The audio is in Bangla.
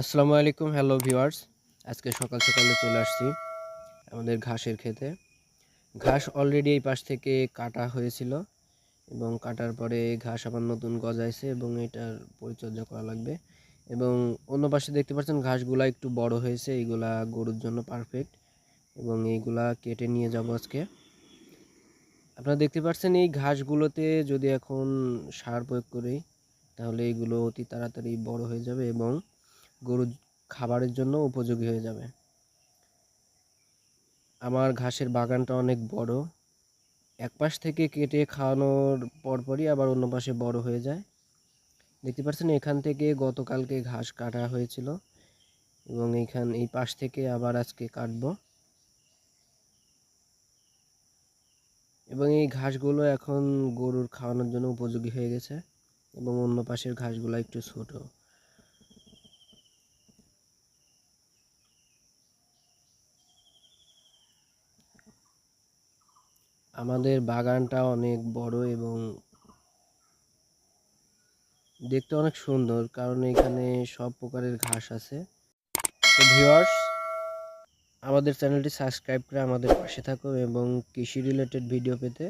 আসসালামু আলাইকুম হ্যালো ভিউয়ার্স আজকে সকাল সকালে চলে আসছি আমাদের ঘাসের খেতে ঘাস অলরেডি এই পাশ থেকে কাটা হয়েছিল এবং কাটার পরে ঘাস আবার নতুন গজাইছে এবং এটার পরিচর্যা করা লাগবে। এবং অন্য পাশে দেখতে পাচ্ছেন ঘাসগুলা একটু বড় হয়েছে, এইগুলা গরুর জন্য পারফেক্ট এবং এইগুলা কেটে নিয়ে যাব আজকে। আপনারা দেখতে পাচ্ছেন এই ঘাসগুলোতে যদি এখন সার প্রয়োগ করি, তাহলে এইগুলো অতি তাড়াতাড়ি বড় হয়ে যাবে এবং গরু খাবারের জন্য উপযোগী হয়ে যাবে। আমার ঘাসের বাগানটা অনেক বড়। এক পাশ থেকে কেটে খাওয়ানোর পরপরই আবার অন্য পাশে বড় হয়ে যায়। দেখতে পাচ্ছেন এখান থেকে গতকালকে ঘাস কাটা হয়েছিল এবং এইখান, এই পাশ থেকে আবার আজকে কাটবো। এবং এই ঘাসগুলো এখন গরুর খাওয়ানোর জন্য উপযোগী হয়ে গেছে এবং অন্য পাশের ঘাসগুলো একটু ছোটো। আমাদের বাগানটা অনেক বড় এবং দেখতে অনেক সুন্দর, কারণ এখানে সব প্রকারের ঘাস আছে। তো ভিউয়ার্স আমাদের চ্যানেলটি সাবস্ক্রাইব করে আমাদের পাশে থাকো এবং কৃষি রিলেটেড ভিডিও পেতে